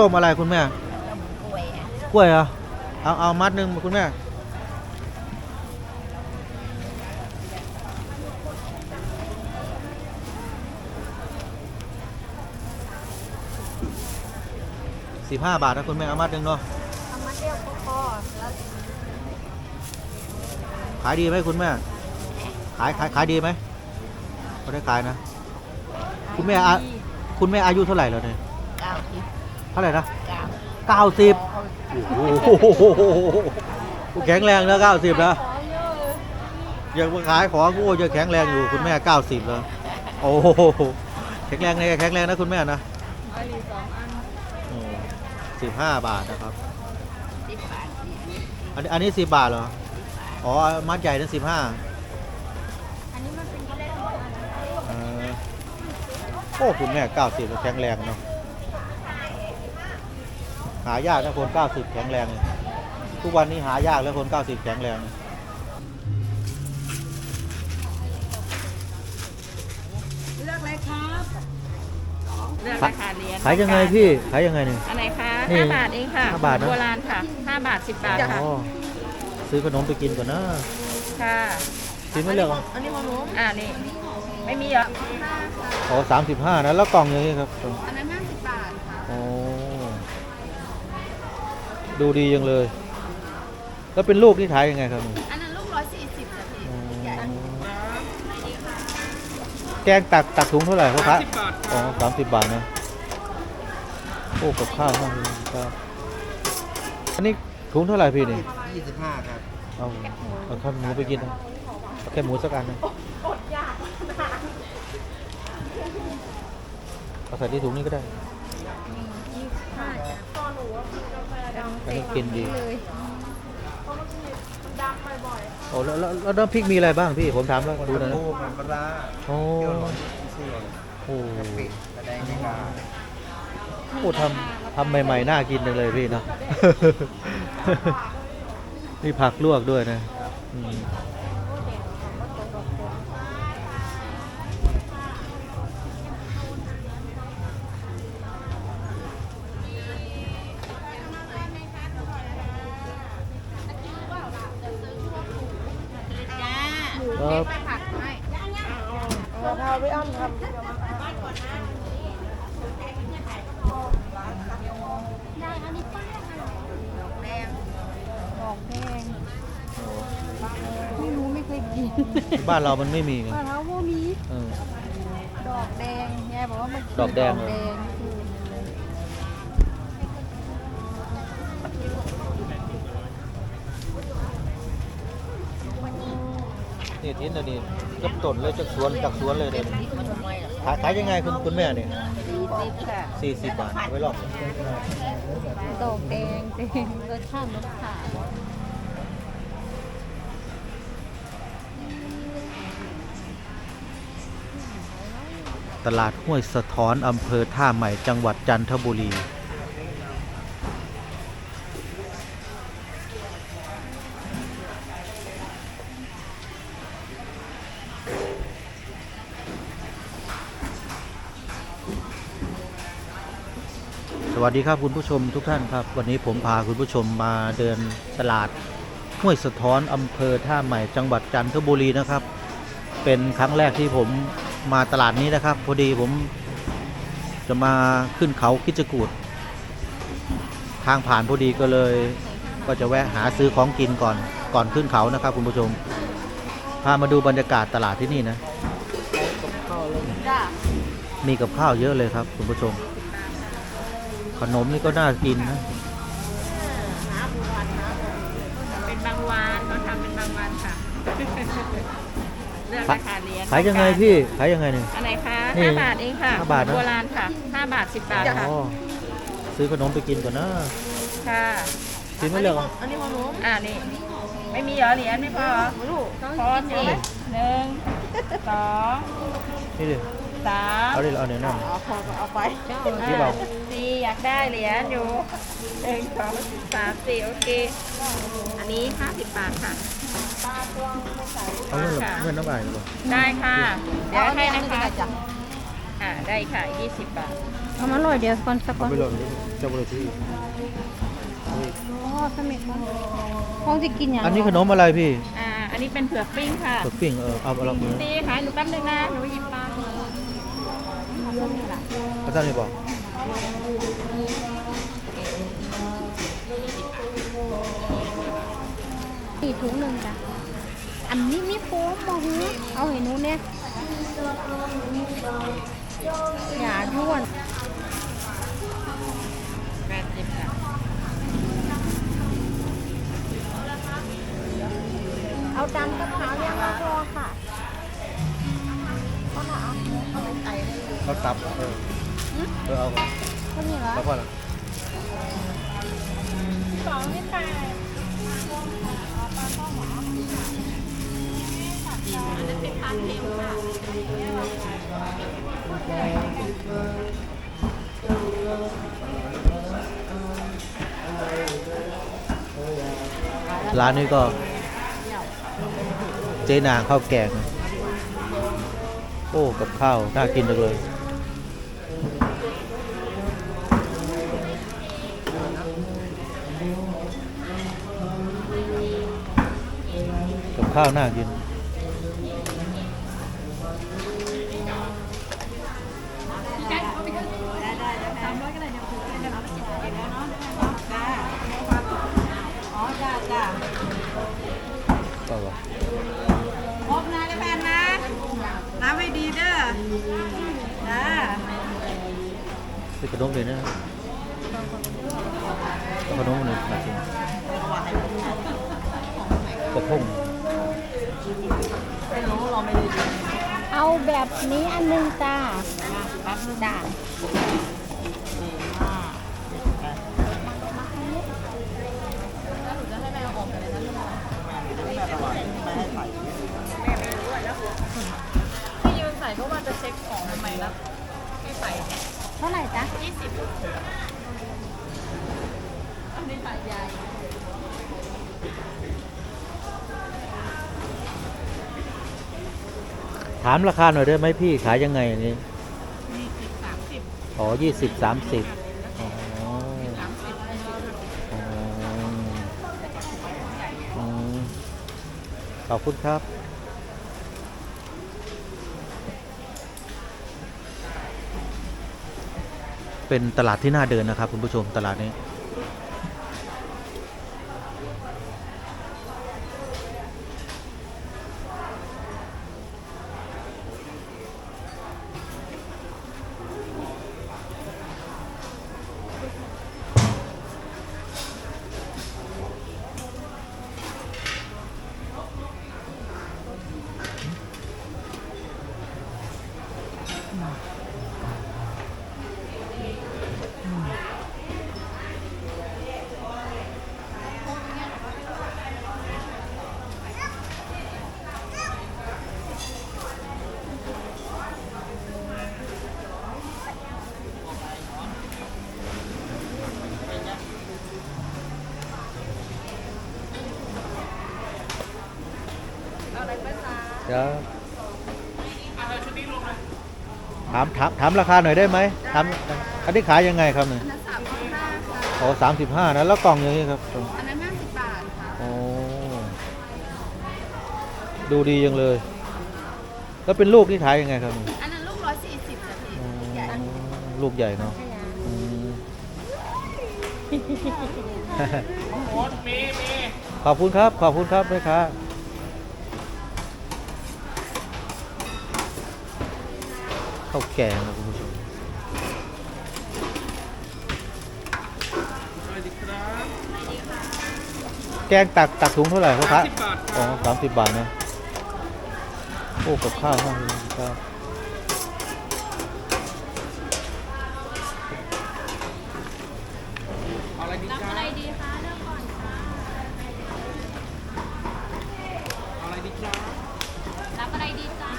ต้มอะไรคุณแม่กล้วยอะกล้วยเหรอเอาเอามัดหนึ่งคุณแม่สิบห้าบาทนะคุณแม่เอามัดหนึ่งเนาะเอามาเที่ยวก็พอแล้วขายดีไหมคุณแม่ ขายขายขายดีไหมก็ได้ขายนะ คุณแม่อะคุณแม่อายุเท่าไหร่แล้วเนี่ย เก้าสิบ เท่าไหร่นะเก้าเก้าสิบโอ้โหแข็งแรงแล้วเก้าสิบแล้วยังมาขายของกูจะแข็งแรงอยู่คุณแม่เก้าสิบแล้วโอ้โหแข็งแรงเลยแข็งแรงนะคุณแม่นะสิบห้าบาทนะครับสิบบาทนี่อันนี้อันนี้สิบบาทเหรออ๋อมัดใหญ่นั่นสิบห้าอันนี้มันเป็นเล่นโอ้คุณแม่เก้าสิบแข็งแรงเนาะหายากนะคนเก้าสิบแข็งแรงเนี่ยทุกวันนี้หายากแล้วคนเก้าสิบแข็งแรงเนี่ยเลือกอะไรครับเลือกราคาเหรียญขายยังไงพี่ขายยังไงเนี่ย อันไหนคะนี่ห้าบาทเองค่ะห้าบาทนะ โบราณค่ะห้าบาทสิบบาทค่ะ อ๋อซื้อขนมไปกินก่อนนะค่ะซื้อไม่เลือกเหรออันนี้ของหนูอ่านี่ ไม่มีเหรออ๋อสามสิบห้านะแล้วกล่องอย่างนี้ครับ อันนั้นห้าสิบบาทค่ะ โอ้ ดูดีจังเลย แล้วเป็นลูกที่ขายยังไงครับ อันนั้นลูกร้อยสี่สิบจ้ะพี่อ๋อใหญ่แกงตักตักถุงเท่าไหร่ครับคะอ๋อสามสิบบาทนะโอ้กับข้าวมากเลยครับอันนี้ถุงเท่าไหร่พี่นี่ยี่สิบห้าครับเอาเอาแค่หมูไปกินนะเอาแค่หมูสักอันหนึงเอาใส่ที่ถุงนี้ก็ได้ อันนี้กินดีโอ้แล้วแล้วแล้วน้ำพริกมีอะไรบ้างพี่ผมถามแล้วดูหน่อยนะโอ้มันปลาร้าโอ้เที่ยวหลอนส่วนโอ้กะปิกระแดงไม่กาโหทำทำใหม่ๆน่ากินจังเลยพี่เนาะ นี่ผักลวกด้วยนะอืมครับ เราพี่อ้อมทำแดงดอกแดงไม่รู้ไม่เคยกิน บ้านเรามันไม่มีไงมะพร้าวโมมีเออ ดอกแดงยายบอกว่ามันคืดอกแดงดเหรอแดงคือนี่ทิ้นอันนี้กับต้นเลยจากสวนจากสวนเลยเดี๋ยวนี้ขายขายยังไงคุณคุณแม่เนี่ยสี่สิบค่ะสี่สิบบาทเอาไว้ลองดอกแดงแดงรสชาติมันขาว ตลาดห้วยสะท้อนอำเภอท่าใหม่จังหวัดจันทบุรี สวัสดีครับคุณผู้ชมทุกท่านครับ วันนี้ผมพาคุณผู้ชมมาเดินตลาดห้วยสะท้อนอำเภอท่าใหม่จังหวัดจันทบุรีนะครับ เป็นครั้งแรกที่ผม มาตลาดนี้นะครับ พอดีผมจะมาขึ้นเขาคิจกูดทางผ่านพอดีก็เลย ก็จะแวะหาซื้อของกินก่อนก่อนขึ้นเขานะครับ คุณผู้ชมพามาดูบรรยากาศตลาดที่นี่นะมีกับข้าวเยอะเลยครับ คุณผู้ชม ขนมนี่ก็น่ากินนะ เลือกราคาเหรียญขายยังไงพี่ขายยังไงเนี่ย อันไหนคะนี่ห้าบาทเองค่ะห้าบาทนะ โบราณค่ะห้าบาทสิบบาทค่ะอ๋อซื้อขนมไปกินก่อนนะค่ะซื้อไม่เลือกเหรออันนี้ของหนูอ่านี่ไม่มีเหรอเหรียญไม่พอเหรอพอสิหนึ่งสองนี่ดิ สามเอาดิเอาเนี่ยนั่น เอาพอก็เอาไปพี่บอกสี่อยากได้เหรียญอยู่หนึ่งสองสามสี่โอเค อันนี้ห้าสิบบาทค่ะ เอาเงินเหรอเงินน้ำลายหรือเปล่าได้ค่ะ เดี๋ยวให้นะคะอ่าได้ค่ะ20บาท เอามาหน่อยเดียวก่อนสักก่อนไม่หล่นเจ้าบริที่อ๋อสมัยก่อนห้องจะกินอย่างอันนี้ขนมอะไรพี่อ่า อันนี้เป็นเผือกปิ้งค่ะตัวปิ้งเออเอาเอาเรามือตีขายหนูแป๊บนึงนะ หนูหยิบป ลาพระเจ้านี่บอกสี่ถุงหนึ่งจ้ะ อันนี้มีโฟมมาหูเอาให้หนูเนี่ยอย่าย้วน80ค่ะเอาจานกระเพราเรียงมาพอค่ะ เขาตับเออเออเอาก่อนเท่านี้เหรอเอาก่อนละสองให้แปดร้านนี้ก็ เจนางข้าวแกงนะ โอ้กับข้าวน่ากินจังเลยกับข้าวน่ากิน เป็นขนมเลยนะเอาขนมหนึ่งมากินกระพงเอาแบบนี้อันหนึงจ้าจ้าพี่ยืนใส่ก็ว่าจะเช็คของทำไมนะไม่ใส่ เท่าไหร่จ๊ะอันนี้ใส่ยายถามราคาหน่อยได้ไหมพี่ขายยังไงอันนี้นี่สิบสามสิบอ๋อยี่สิบสามสิบอ๋อสามสิบอ๋ออืมขอบคุณครับ เป็นตลาดที่น่าเดินนะครับคุณผู้ชมตลาดนี้ เดี๋ยวถามถามถามราคาหน่อยได้ไหมถามอันนี้ขายยังไงครับเนี่ยสามสิบห้าค่ะอ๋อสามสิบห้านะแล้วกล่องอย่างนี้ครับอันนั้นห้าสิบบาทค่ะ โอ้ดูดีจังเลย แล้วเป็นลูกที่ขายยังไงครับเนี่ยอันนั้นลูกร้อยสี่สิบจ้ะพี่อ๋อลูกใหญ่เนาะอืมขอบคุณครับ ขอบคุณครับแม่ค้า ข้าวแกงนะคุณผู้ชมแกงตักตักถุงเท่าไหร่ครับครับอ๋อสามสิบบาทนะโอ้กับข้าวห้องนี้ครับรับอะไรดีคะเลือกก่อนค่ะรับอะไรดีจ้า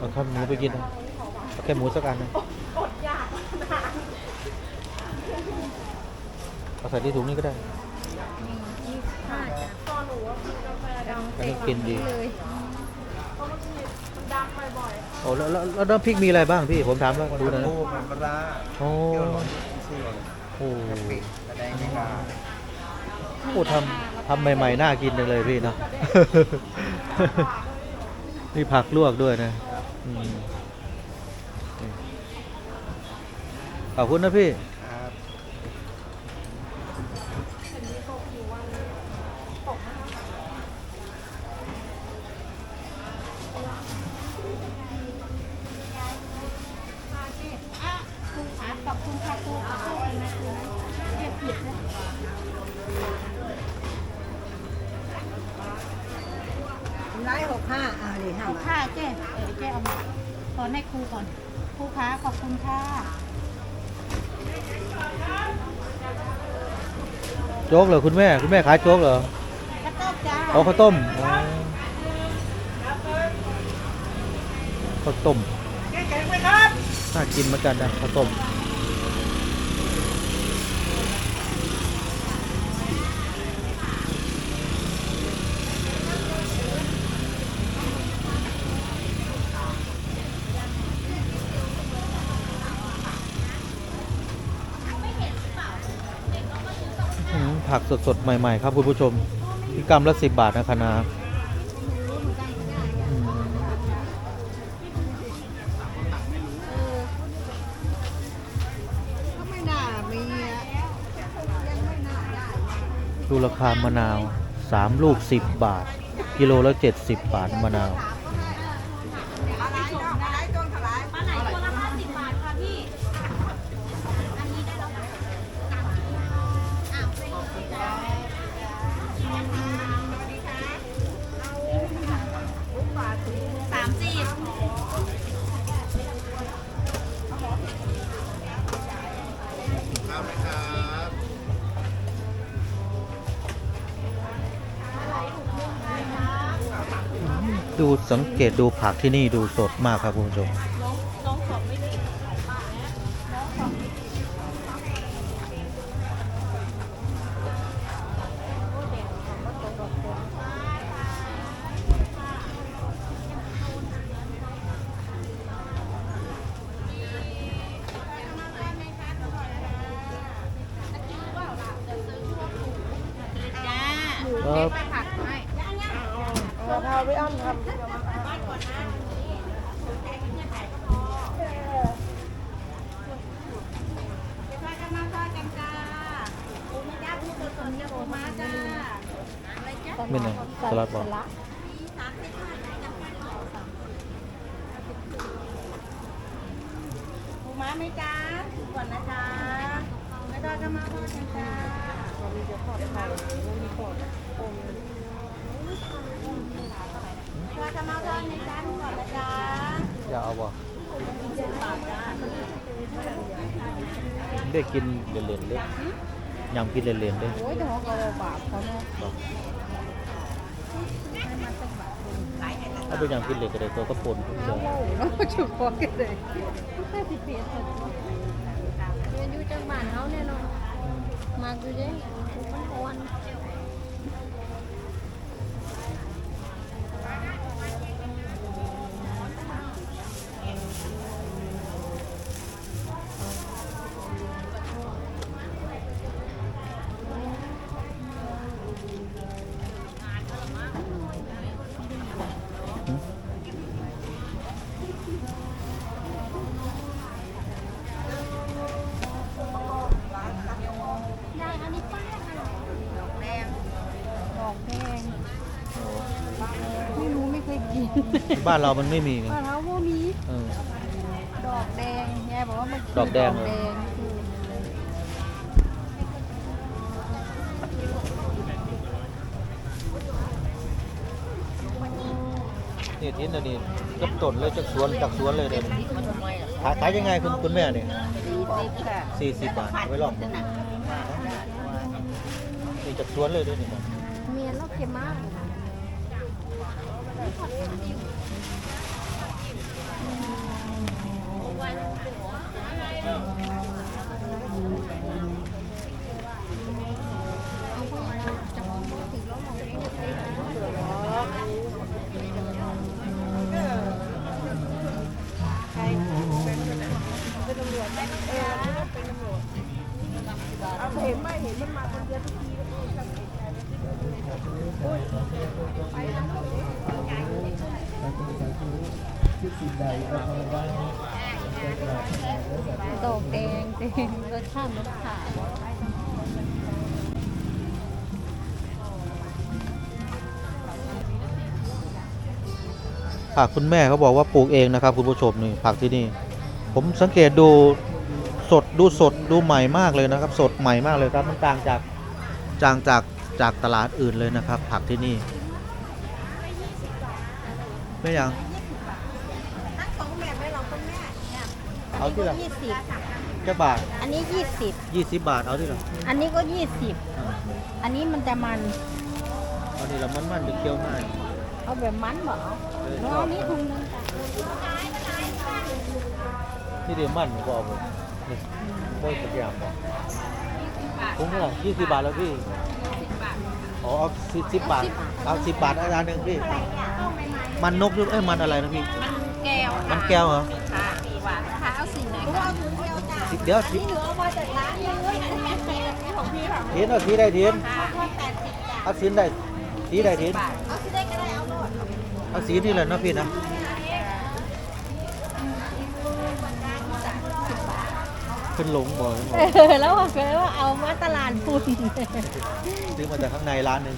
อ ทอดห มูไปกินนะเอาแค่หมูสักอันนะเอาใส่ที่ถุงนี้ก็ได้ยี่สิบห้าจ้ะอันนี้กินดีเลยโอ้แล้วแล้วแล้วน้ำพริกมีอะไรบ้างพี่ผมถามแล้วดูหนะปูมันปลาร้าโอ้เที่ยวหลอนซี่หลอนโอ้กะปิกระแดงไม่กาโหทำทำใหม่ๆน่ากินจังเลยพี่เนาะนี่ผักลวกด้วยนะอืมนี่ ขอบคุณนะพี่ครับขอบคุณค่ะครูขอบคุณนะครูนะเรียกผิดนะร้อยหกห้าอ่านี่ห้าเอาบาท ค่าเจ๊ เออเจ๊เอามาตอนให้ครูก่อนครูคะขอบคุณค่ะโจ๊กเหรอคุณแม่ คุณแม่ขายโจ๊กเหรอกระต้มจ้าเอาข้าวต้มอ๋อข้าวต้มน่ากินเหมือนกันนะข้าวต้ม ผักสดๆ ใหม่ ๆ ครับคุณผู้ชมที่กรัมละสิบบาทนะคณะอืมะนาได้ดูราคามะนาวสามลูกสิบบาท กิโลละเจ็ดสิบบาทมะนาว ดูสังเกตดูผักที่นี่ดูสดมากครับคุณผู้ชมจ้าครับ ผักให้เราไปอ้อมทำไม่ไหนสลัดบอก ปูม้าไหมจ๊ะก่อนนะจ๊ะไม่ได้ก็มาทอดกันจ้ามีจะทอดไข่มีทอดอมทอดกะมาทอดในจานก่อนนะจ๊ะ อย่า เอาบ่ได้กินเหรียญๆเลยยำกินเหรียญๆเลยโอ้ยแต่ของเราบาปเขาเนาะบอกถ้าเป็นยำกินเหรียญก็ได้ตัวก็ปนทุกอเอาย่างโว้เนาะจุดพอกันเลยแค่สิบปีเถอะเรียนอยู่จังหวัดเขาแน่นอนมาดูดิมันอ่อน บ้านเรามันไม่มีไงปลาเท้าโมมีเออ ดอกแดงยายบอกว่ามันคืดอกแดงดเหรออกแดงคือนี่ทิ้นอันนี้กับต้นเลยจากสวนจากสวนเลยเนี่ยขายขายยังไงคุณคุณแม่เนี่ยสี่สิบค่ะสี่สิบบาทเอาไว้ลองดูนี่จากสวนเลยด้วยนี่ครับเมียนเราเค็มมาก เห็นไหมเห็นมันมาคนเดียวทุกที เลยดอกแดงแดงรสชาติมะขามผักคุณแม่เขาบอกว่าปลูกเองนะครับ คุณผู้ชมนี่ผักที่นี่ ผมสังเกตดูสดดูสดดูใหม่มากเลยนะครับ สดใหม่มากเลยครับมันต่างจากจางจากจากตลาดอื่นเลยนะครับ ผักที่นี่ไม่ยัง ทั้งสองแบบเลยเหรอคุณแม่ เอาที่ละยี่สิบแค่บาทอันนี้ยี่สิบยี่สิบบาทเอาที่ละอันนี้ก็ยี่สิบอ่าอันนี้มันจะมันเอาที่ละมันมันจะเคี้ยวง่ายเอาแบบมันเหรอเออเนาะอันนี้ถุงนึงจ้ะนี่เดียวมันผมก็เอาไปนี่โอ้ยสักอย่างบอกผมเท่าไหร่ยี่สิบบาทแล้วพี่อ๋อเอาสิบสิบบาทเอาสิบบาทอาจารย์หนึ่งพี่มันนกหรือเอ้ยมันอะไรนะพี่แก้วมันแก้วเหรอ ดี๋ยวสิที่หนูเอามาจากร้านเลยอันนี้แปดสิบของพี่ค่ะเทียนเอาสีได้เทียนทอดแปดสิบจ้ะเอาสีได้สีได้เทียนเอาที่ได้ก็ได้เอาหมดเอาสีนี่แหละนะพี่นะขึ้นหลงบ่อยเออแล้วบอกเลยว่าเอามาตลาดปุ่นซื้อมาจากข้างในร้านหนึ่ง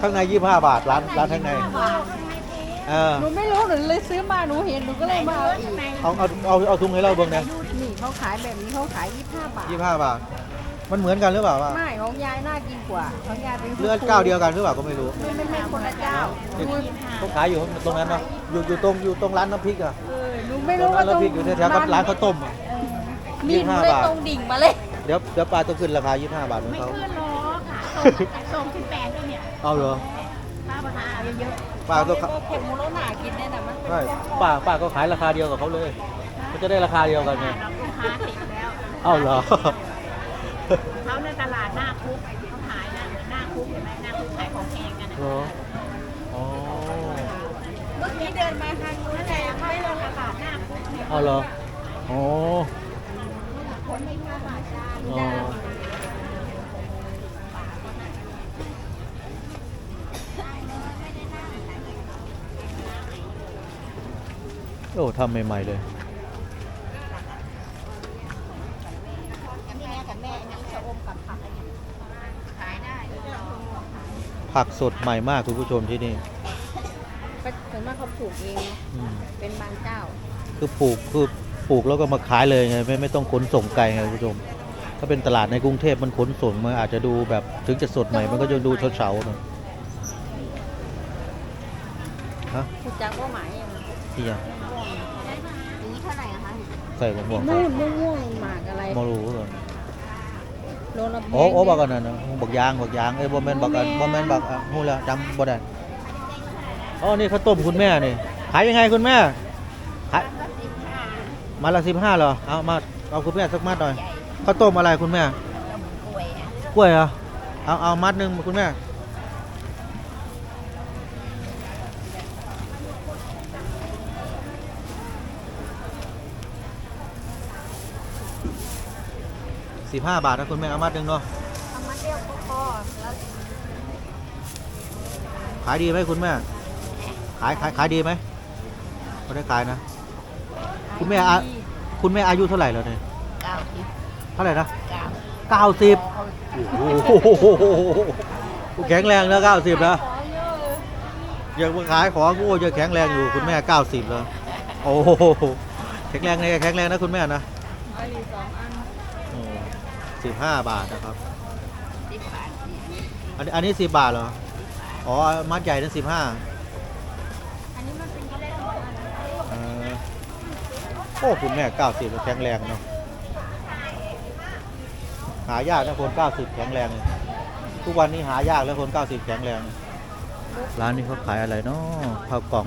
ข้างในยี่ห้าบาทร้านร้านข้างในเออหนูไม่รู้หนูเลยซื้อมาหนูเห็นหนูก็เลยมาเอาอีกเอาเอาเอาเอาถุงให้เราเบิ่งนะนี่ เขาขายแบบนี้เขาขายยี่ห้าบาท ยี่ห้าบาท มันเหมือนกันหรือเปล่าว่าไม่ของยายน่ากินกว่าของยายเป็นเลือดเก้าวเดียวกันหรือเปล่าก็ไม่รู้ไม่ไม่ไม่คนละเจ้าเขาขายอยู่ตรงนั้นเนาะอยู่อยู่ตรงอยู่ตรงร้านน้ำพริกอะเออหนูไม่ตรรู้งว่าร้านตรงน้ำพริกอยู่แถวๆกับร้านข้าวต้มอะนี่หนูเลย25บาท ตรงดิ่งมาเลย เดี๋ยวเดี๋ยวปลาต้องขึ้นราคา 25 บาทของเขาขึ้นล้อค่ะส่งที่แปดด้วยเนี่ยเอาเหรอป้าประทานเอาเยอะป้าต้องก็เข็มมูโรหนากินเนี่ยนะมันเป็นใช่ป้าป้าก็ขายราคาเดียวกับเขาเลยเขาจะได้ราคาเดียวกันไงๆเราลูก ค้าติดแล้วเอาเหรอ เขาในตลาดหน้าคุกเขาขายนะหน้าคุกเห็นไหมหน้าคุกขายของแพงกันเหรอ อ๋อเมื่อกี้เดินมาทางนู้นแหละไม่ลงตลาดหน้าคุกเนี่ยเอาเหรอ อ๋ออ๋อโอ้ทำใหม่ๆเลย แม่กับแม่นี่ชะอมกับผักอะไรเนี่ยขายได้ ผักสดใหม่มากคุณผู้ชมที่นี่ก็ส่วนมากเขาปลูกเองอืมเป็นบางเจ้า คือปลูกคือปลูกแล้วก็มาขายเลยไงไม่ไม่ต้องขนส่งไกลไงคุณผู้ชม ถ้าเป็นตลาดในกรุงเทพมันขนส่งมันอาจจะดูแบบถึงจะสดใหม่มันก็จะดูเฉาๆหน่อยฮะคุณจักว่าหมายยังที่ยังนี้เท่าไหร่อะคะใส่มะม่วงนู่นมะม่วงหมากอะไร มารู้ก่อน โลละแพงโอ้โอ้บักอันนั้นนะบักยางบักยางเอ้ยบ่แม่นบักอันบ่แม่นบักอะฮู้แล้วจำบ่ได้อ๋อนี่ข้าวต้มคุณแม่นี่ขายยังไงคุณแม่ขายมาละสิบห้าเหรอเอามาเอาคุณแม่สักมัดหน่อยข้าวต้มอะไรคุณแม่กล้วยอะกล้วยเหรอเอาเอามัดหนึ่งคุณแม่ สิบห้าบาทนะคุณแม่เอามัดหนึ่งเนาะเอามาเรียกพ่อแล้วขายดีไหมคุณแม่ ขายขายขายดีไหมไม่ได้ขายนะ คุณแม่อะคุณแม่อายุเท่าไหร่แล้วเนี่ยเก้าสิบเท่าไหร่นะเก้าเก้าสิบโอ้โหแข็งแรงนะเก้าสิบนะขอเยอะเลยยังมาขายของโอ้ยังแข็งแรงอยู่คุณแม่90แล้ว โอ้โหแข็งแรงไงแข็งแรงนะคุณแม่นะอันนี้ สองอันสิบห้าบาทนะครับ สิบบาทอันนี้อันนี้สิบบาทเหรอ อ๋อ มัดใหญ่นั่นสิบห้าอันนี้มันเป็นกระปุกอันโอ้คุณแม่90แล้วแข็งแรงเนาะ หายากนะคน90แข็งแรงเลยทุกวันนี้หายากแล้วคน90แข็งแรง ร้านนี้เขาขายอะไรเนาะข้าวกล่อง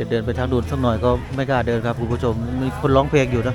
จะเดินไปทางดูนสักหน่อยก็ไม่กล้าเดินครับคุณผู้ชมมีคนร้องเพลงอยู่นะ